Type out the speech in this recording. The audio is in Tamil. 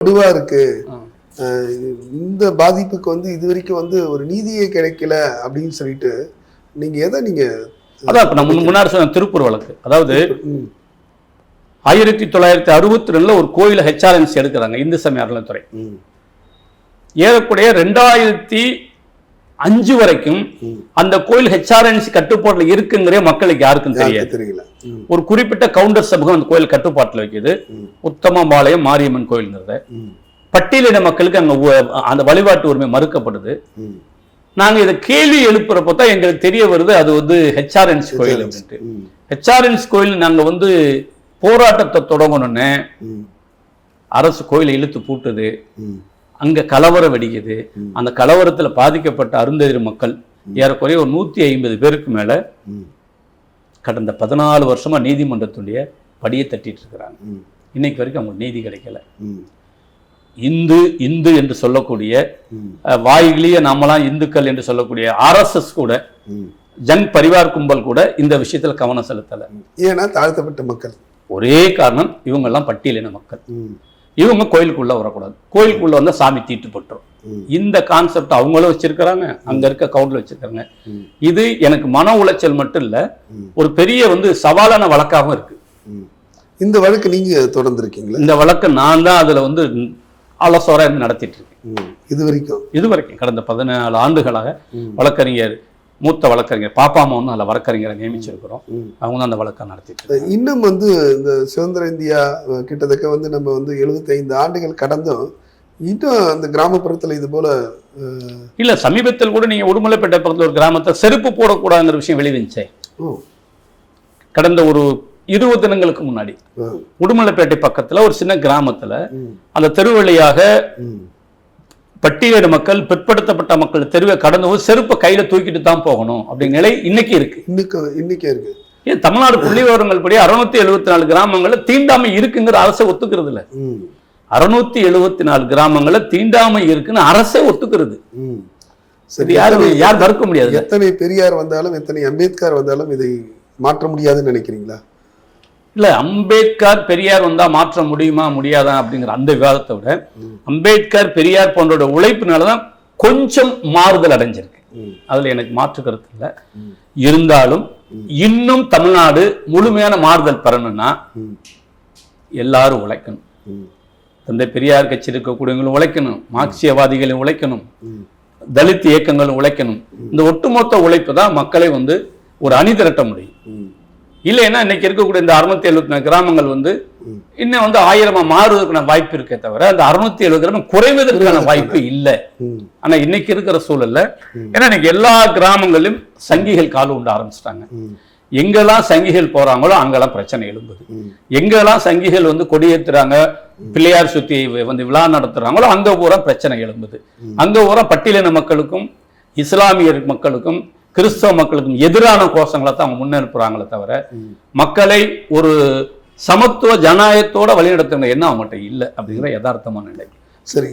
வலுவா இருக்கு. இந்த பாதிப்புக்கு வந்து இது வரைக்கும் வந்து ஒரு நீதியே கிடைக்கல அப்படின்னு சொல்லிட்டு நீங்க எதை நீங்க அதான் இப்ப நம்ம முன்னாடி சொன்ன திருப்பூர் வழக்கு. அதாவது ம், ஆயிரத்தி தொள்ளாயிரத்தி அறுபத்தி ரெண்டுல ஒரு கோயில ஹெச்ஆர்என்சி எடுக்கிறாங்க இந்து சமய அறநிலைத்துறை ம், ஏறக்குறைய ரெண்டாயிரத்தி அஞ்சு வரைக்கும். அந்த கோயில் ஹெச்ஆர்என்சி கட்டுப்பாட்டுல இருக்குங்கிற மக்களுக்கு யாருக்கும் தெரியாது. தெரியல. ஒரு குறிப்பிட்ட கவுண்டர் சமூகம் அந்த கோயில் கட்டுப்பாட்டுல வைக்குது. உத்தமபாளையம் மாரியம்மன் கோயில்ங்கிறத. பட்டியலின மக்களுக்கு அங்க அந்த வழிபாட்டு உரிமை மறுக்கப்படுது. நாங்க இதை கேள்வி எழுப்புறப்போ தான் எங்களுக்கு தெரிய வருது அது வந்து ஹெச்ஆர்என்சி கோயில் அப்படின்ட்டு. ஹெச்ஆர்என்சி கோயில் நாங்க வந்து போராட்டத்தை தொடங்கணும்னு அரசு கோயிலை இழுத்து பூட்டுது. அங்க கலவரம் வெடிக்குது. அந்த கலவரத்துல பாதிக்கப்பட்ட அருந்ததிர் மக்கள் ஏறக்குறைய ஒரு நூத்தி ஐம்பது பேருக்கு மேல கடந்த பதினாலு வருஷமா நீதிமன்றத்துடைய படியை தட்டிட்டு இருக்கிறாங்க. இன்னைக்கு வரைக்கும் அவங்களுக்கு நீதி கிடைக்கல. இந்து இந்து என்று சொல்லக்கூடிய ம், அஹ், வாய்கிலேயே நாமெல்லாம் இந்துக்கள் என்று சொல்லக்கூடிய ஆர்எஸ்எஸ் கூட. ஜங் பரிவார் கும்பல் கூட இந்த விஷயத்துல கவனம் செலுத்தல. ஏன்னா தாழ்த்தப்பட்ட மக்கள். ஒரே காரணம் இவங்கெல்லாம் பட்டியலின மக்கள். இவங்க கோயிலுக்குள்ள வரக்கூடாது. கோயிலுக்குள்ள வந்தா சாமி தீட்டுப்பட்டுரும் ம், இந்த கான்செப்ட் அவங்களும் வச்சிருக்கிறாங்க. அங்க இருக்க கவுண்ட்ல வச்சிருக்காங்க இது எனக்கு மன உளைச்சல் மட்டும் இல்ல ஒரு பெரிய வந்து சவாலான வழக்காகவும் இருக்கு. இந்த வழக்கு நீங்க தொடர்ந்து இருக்கீங்களா இந்த வழக்கை நான் தான் அதுல வந்து ஆலோசகராக இருந்து நடத்திட்டு இருக்கேன். இது வரைக்கும்? இது வரைக்கும் கடந்த பதினாலு ஆண்டுகளாக வழக்கறிஞர் மூத்த வழக்கறிஞர் பாப்பாமா வந்து அதில் வழக்கறிஞரை நியமிச்சிருக்கிறோம். அவங்க தான் அந்த வழக்கை நடத்திட்டு இருக்காங்க. இன்னும் வந்து இந்த சுதந்திர இந்தியா கிட்டத்தட்ட வந்து நம்ம வந்து 75 ஆண்டுகள் கடந்தும் இன்னும் அந்த கிராமப்புறத்துல இது போல இல்ல சமீபத்தில் கூட நீங்க உடுமலைப்பேட்டை பக்கத்துல ஒரு கிராமத்தை செருப்பு போடக்கூடாதுங்கிற விஷயம் வெளிவந்துச்சே. கடந்த ஒரு இருபது தினங்களுக்கு முன்னாடி. உடுமலைப்பேட்டை பக்கத்துல ஒரு சின்ன கிராமத்துல அந்த தெரு பட்டியலின மக்கள் பிற்படுத்தப்பட்ட மக்கள் தெருவை கடந்து போது செருப்பை கையில தூக்கிட்டு தான் போகணும் அப்படிங்கிற நிலை இன்னைக்கு இருக்கு. இன்னைக்கு இன்னைக்கே இருக்கு. ஏன் தமிழ்நாடு புள்ளி விவரங்கள் படி அறுநூத்தி எழுபத்தி நாலு கிராமங்கள்ல தீண்டாமை இருக்குங்கிற அரசை ஒத்துக்கிறது இல்ல. அறுநூத்தி எழுபத்தி நாலு கிராமங்கள்ல தீண்டாமை இருக்குன்னு அரசே ஒத்துக்கிறது. சரி யாரும் யார் மறுக்க முடியாது? எத்தனை பெரியார் வந்தாலும் எத்தனை அம்பேத்கர் வந்தாலும் இதை மாற்ற முடியாதுன்னு நினைக்கிறீங்களா? இல்ல அம்பேத்கர் பெரியார் வந்தா மாற்ற முடியுமா முடியாதா அப்படிங்கிற அந்த விவாதத்தை விட. அம்பேத்கர் பெரியார் போன்றோட உழைப்பினாலதான் கொஞ்சம் மாறுதல் அடைஞ்சிருக்கு. அதுல எனக்கு மாற்று கருத்து இல்லை. இருந்தாலும் இன்னும் தமிழ்நாடு முழுமையான மாறுதல் பெறணும்னா எல்லாரும் உழைக்கணும். தந்தை பெரியார் கட்சி இருக்கக்கூடியவங்களும் உழைக்கணும். மார்க்சியவாதிகளும் உழைக்கணும். தலித் இயக்கங்களும் உழைக்கணும். இந்த ஒட்டுமொத்த உழைப்பு தான் மக்களை வந்து ஒரு அணி திரட்ட முடியும். இல்லைன்னா இன்னைக்கு இருக்கக்கூடிய இந்த அறுநூத்தி எழுபத்தி நாலு கிராமங்கள் வந்து. இன்னும் வந்து ஆயிரமா மாறுவதற்கான வாய்ப்பு இருக்கே தவிர அந்த அறுநூத்தி எழுபது கிராமம் குறைவதற்கான வாய்ப்பு இல்லை. ஆனா இன்னைக்கு இருக்கிற சூழல்ல. ஏன்னா இன்னைக்கு எல்லா கிராமங்களிலும் சங்கிகள் கால் உண்ட ஆரம்பிச்சிட்டாங்க. எங்கெல்லாம் சங்கிகள் போறாங்களோ அங்கெல்லாம் பிரச்சனை எழும்புது. எங்கெல்லாம் சங்கிகள் வந்து கொடியேத்துறாங்க பிள்ளையார் சுத்தி வந்து விழா நடத்துறாங்களோ அங்க பூரா பிரச்சனை எழும்புது. அங்க பூரா பட்டியலின மக்களுக்கும் இஸ்லாமியர் மக்களுக்கும் கிறிஸ்தவ மக்களுக்கும் எதிரான கோஷங்களை தான் அவங்க முன்னெடுப்புறாங்களே தவிர. மக்களை ஒரு சமத்துவ ஜனநாயகத்தோட வழிநடத்துங்க என்ன அவங்ககிட்ட இல்லை அப்படிங்கிற யதார்த்தமான நிலை சரி